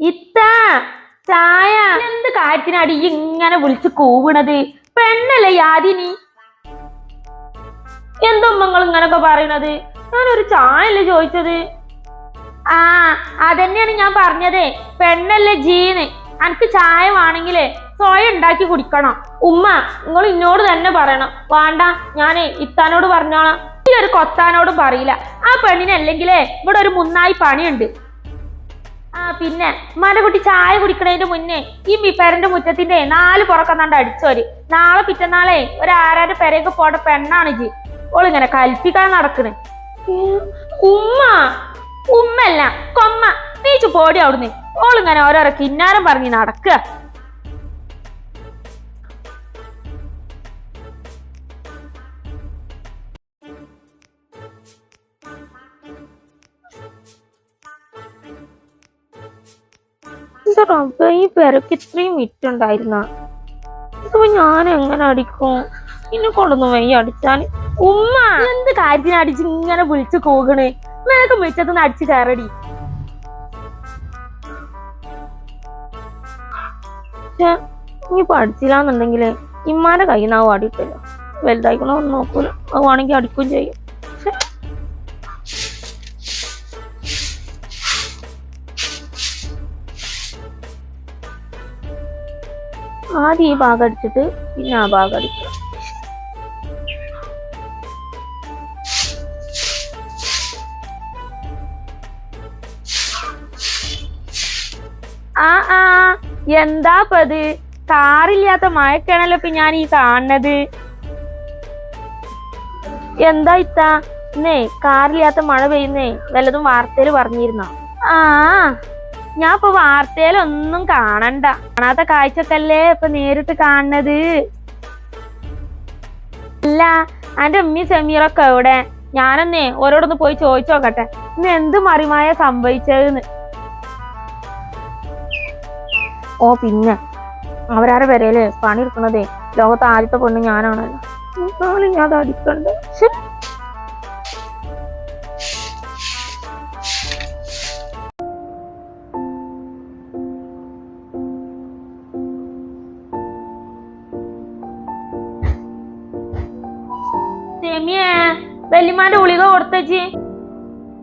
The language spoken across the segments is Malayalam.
ഇത്ത ചായ. എന്ത് കാറ്റിനാടി ഇങ്ങനെ വിളിച്ച് കൂവണത്? പെണ്ണല്ലേ യാതിനി എന്തുമ്മങ്ങൾ ഇങ്ങനൊക്കെ പറയണത്? ഞാനൊരു ചായല്ലേ ചോദിച്ചത്? ആ അതന്നെയാണ് ഞാൻ പറഞ്ഞതേ. പെണ്ണല്ലേ ജീന്? അനക്ക് ചായ വേണമെങ്കിലേ സ്വയം ഉണ്ടാക്കി കുടിക്കണം. ഉമ്മ നിങ്ങൾ ഇന്നോട് തന്നെ പറയണം. വേണ്ട ഞാനേ ഇത്താനോട് പറഞ്ഞോളാം. ഈ ഒരു കൊത്താനോടും പറയില്ല. ആ പെണ്ണിനല്ലെങ്കിലേ ഇവിടെ ഒരു മുന്നായി പണിയുണ്ട്. പിന്നെ മലകുട്ടി ചായ കുടിക്കണതിന്റെ മുന്നേ ഈ മിപ്പേരന്റെ മുറ്റത്തിന്റെ നാല് പുറക്കന്നാണ്ട് അടിച്ചോര്. നാളെ പിറ്റന്നാളെ ഒരു ആരാന്റെ പെരയൊക്കെ പോട പെണ്ണാണ് ജി ഓളിങ്ങനെ കൽപ്പിക്കാൻ നടക്കണ്. ഉമ്മ? ഉമ്മല്ല കൊമ്മ. നീച്ചു പോടി അവിടുന്ന്. ഓളിങ്ങനെ ഓരോരോ കിന്നാരം പറഞ്ഞ് നടക്കുക. എന്താ റബ്ബ ഈ പെരക്ക് ഇത്രയും വിറ്റുണ്ടായിരുന്ന? ഇതിപ്പോ ഞാൻ എങ്ങനെ അടിക്കും? ഇന്നെ കൊണ്ടൊന്നും വയ്യ അടിച്ചാൻ ഉമ്മ! എന്ത് കാര്യത്തിന് അടിച്ച് ഇങ്ങനെ വിളിച്ചു കോകണ്? മേക്ക് മിറ്റത്തുനിന്ന് അടിച്ച് കയറടി. ഇനി പഠിച്ചില്ലാന്നുണ്ടെങ്കിൽ ഇമ്മാന്റെ കയ്യിൽ നിന്നാവും അടിയിട്ടല്ലോ വലുതായിക്കണോ നോക്കൂല. അത് വേണമെങ്കിൽ അടിക്കുകയും ചെയ്യും. ആദ്യം ഈ ഭാഗം അടിച്ചിട്ട് പിന്നെ ആ ഭാഗം അടിക്കുക. ആ ആ എന്താ പത് കാറില്ലാത്ത മഴക്കാണല്ലോ ഇപ്പൊ ഞാൻ ഈ കാണുന്നത്. എന്താ ഇത്ത? ഇന്നേ കാറില്ലാത്ത മഴ പെയ്യുന്നേ വല്ലതും വാർത്തയിൽ പറഞ്ഞിരുന്നോ? ആ. ഞാൻ ഇപ്പൊ വാർത്തയിലൊന്നും കാണണ്ട. കാണാത്ത കാഴ്ചക്കല്ലേ ഇപ്പൊ നേരിട്ട് കാണുന്നത്? അല്ല അന്റെ ഉമ്മി സെമീറൊക്കെ എവിടെ? ഞാനൊന്നേ ഓരോടൊന്ന് പോയി ചോദിച്ചോക്കട്ടെ. ഇന്ന് എന്ത് മറിമായ സംഭവിച്ചതെന്ന്. ഓ പിന്നെ. അവരാരെ വരയിൽ പണി എടുക്കണതേ ലോകത്ത് ആദ്യത്തെ പെണ്ണ് ഞാനാണല്ലോ. ഞാൻ അടിക്കണ്ട. വല്യമാന്റെ ഗുളിക കൊടുത്തേച്ചി.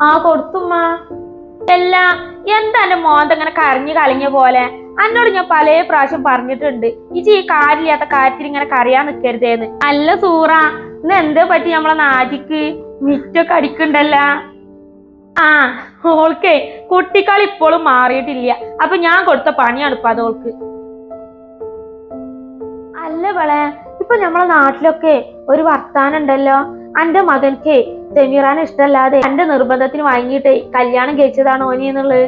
ആ കൊടുത്തുമ്മ. അല്ല എന്താ എന്റെ മോന്ത ഇങ്ങനെ കരഞ്ഞു കളിഞ്ഞ പോലെ? അന്നോട് ഞാൻ പല പ്രാവശ്യം പറഞ്ഞിട്ടുണ്ട്. ഇജി ഈ കാര്യമില്ലാത്ത കാര്യത്തിൽ ഇങ്ങനെ കറിയാൻ നിക്കരുതേന്ന് അല്ല സൂറ. ഇന്ന് എന്താ പറ്റി നമ്മളെ നാജിക്ക്? മിറ്റൊക്കെ അടിക്കണ്ടല്ല. ആ ഓൾക്കേ കുട്ടിക്കാളി ഇപ്പോഴും മാറിയിട്ടില്ല. അപ്പൊ ഞാൻ കൊടുത്ത പണിയാണ് ഇപ്പൊ അതോൾക്ക് അല്ല വളെ ഇപ്പൊ നമ്മളെ നാട്ടിലൊക്കെ ഒരു വർത്താനം ഉണ്ടല്ലോ. അന്റെ മകൻക്ക് സെമീറാനെ ഇഷ്ടല്ലാതെ എന്റെ നിർബന്ധത്തിന് വാങ്ങിയിട്ടേ കല്യാണം കഴിച്ചതാണ് ഓനി എന്നുള്ളത്?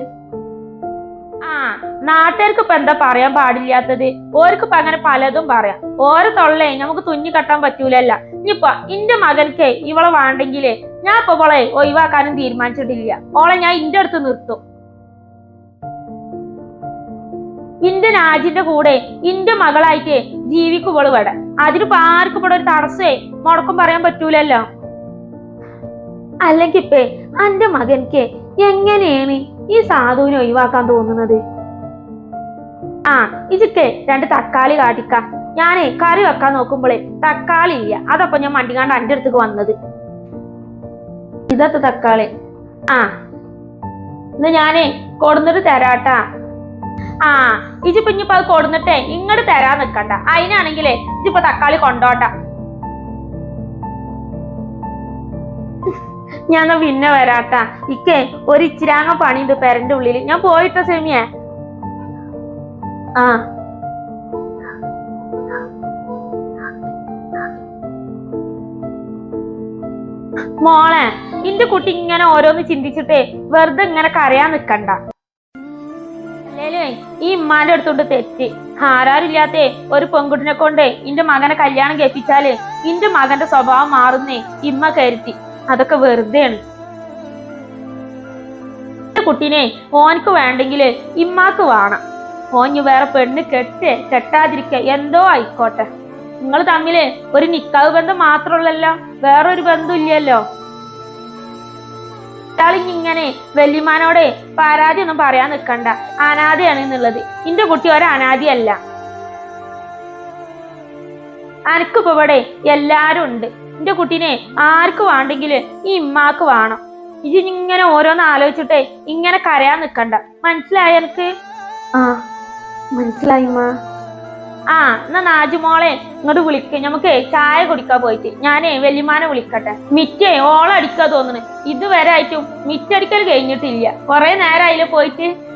ആ നാട്ടുകാർക്ക് ഇപ്പൊ എന്താ പറയാൻ പാടില്ലാത്തത്? ഓർക്ക് അങ്ങനെ പലതും പറയാം. ഓരോ തൊള്ളേ നമുക്ക് തുന്നി കെട്ടാൻ പറ്റൂലല്ല. ഇനിയിപ്പൊ ഇന്റെ മകൻക്ക് ഇവളെ വേണ്ടെങ്കിലേ ഞാൻ ഇപ്പൊ ഇവളെ ഒഴിവാക്കാനും തീരുമാനിച്ചിട്ടില്ല. ഓളെ ഞാൻ ഇന്റെ അടുത്ത് നിർത്തും. ഇന്റെ നാജിന്റെ കൂടെ ഇന്റെ മകളായിട്ട് ജീവിക്കുമ്പോൾ ഇവിടെ. അതിനിപ്പോ ആർക്കും ഇവിടെ ഒരു തടസ്സേ? മുടക്കം പറയാൻ പറ്റൂലല്ലോ. അല്ലെങ്കിൽ ഇപ്പേ അന്റെ മകൻക്ക് എങ്ങനെയാണ് ഈ സാധുവിനെ ഒഴിവാക്കാൻ തോന്നുന്നത്? ആ ഇജിക്കെ രണ്ട് തക്കാളി കാട്ടിക്ക. ഞാനേ കറി വെക്കാൻ നോക്കുമ്പോളേ തക്കാളി ഇല്ല. അതപ്പൊ ഞാൻ മണ്ടിക്കാണ്ട് അന്റെ അടുത്തേക്ക് വന്നത്. ഇതത്തെ തക്കാളി. ആ എന്നാ ഞാനേ കൊടുന്നിട്ട് തരാട്ടാ. ആ ഇജിപ്പോ ഇനിയിപ്പോ അത് കൊടുന്നിട്ടേ ഇങ്ങോട്ട് തരാൻ നിക്കണ്ട. അതിനാണെങ്കിലേ ഇജിപ്പോ തക്കാളി കൊണ്ടോട്ട. ഞാൻ പിന്നെ വരാട്ടാ. ഇക്കേ ഒരു ഇച്ചിരാങ്ങ പണിയുണ്ട് പെരന്റെ ഉള്ളിൽ. ഞാൻ പോയിട്ട സെമിയെ? ആ. മോളെ ഇന്റെ കുട്ടി ഇങ്ങനെ ഓരോന്ന് ചിന്തിച്ചിട്ടേ വെറുതെ ഇങ്ങനെ കരയാൻ നിക്കണ്ട. ഈ ഉമ്മാന്റെ അടുത്തോണ്ട് തെറ്റ്. ആരാരില്ലാത്ത ഒരു പെൺകുട്ടിനെ കൊണ്ട് ഇന്റെ മകനെ കല്യാണം കേൾപ്പിച്ചാൽ ഇന്റെ മകന്റെ സ്വഭാവം മാറുന്നേ ഇമ്മ കരുത്തി അതൊക്കെ വെറുതെയാണ്. കുട്ടീനെ ഓനക്ക് വേണ്ടെങ്കിൽ ഇമ്മാക്ക് വേണം. ഓഞ്ഞ് വേറെ പെണ്ണ് കെട്ട് കെട്ടാതിരിക്ക എന്തോ ആയിക്കോട്ടെ. നിങ്ങൾ തമ്മിൽ ഒരു നിക്കാവ് ബന്ധം മാത്രമുള്ളല്ലോ വേറൊരു ബന്ധം ഇല്ലല്ലോ. ഇങ്ങനെ വല്യമാനോടെ പരാതി ഒന്നും പറയാൻ നിൽക്കണ്ട. അനാഥയാണ് എന്നുള്ളത്. എന്റെ കുട്ടി ഒരു അനാഥയല്ല അനക്കിപ്പോ ഇവിടെ എല്ലാരും ഉണ്ട്. എന്റെ കുട്ടീനെ ആർക്ക് വേണ്ടെങ്കിൽ ഈ ഇമ്മാക്ക് വേണം. ഇജി ഇങ്ങനെ ഓരോന്ന് ആലോചിച്ചിട്ടേ ഇങ്ങനെ കരയാൻ നിൽക്കണ്ട. മനസ്സിലായ എനിക്ക് ആ മനസ്സിലായി ഉമ്മ. ആ എന്നാ നാജുമോളെ ഇങ്ങോട്ട് വിളിക്ക. നമുക്ക് ചായ കുടിക്കാൻ പോയിട്ട്. ഞാനേ വല്യമാനെ വിളിക്കട്ടെ. മിറ്റേ ഓളടിക്കാ തോന്നുന്നു ഇതുവരെ ആയിട്ടും മിറ്റടിക്കൽ കഴിഞ്ഞിട്ടില്ല. കൊറേ നേരമായില്ലേ പോയിട്ട്?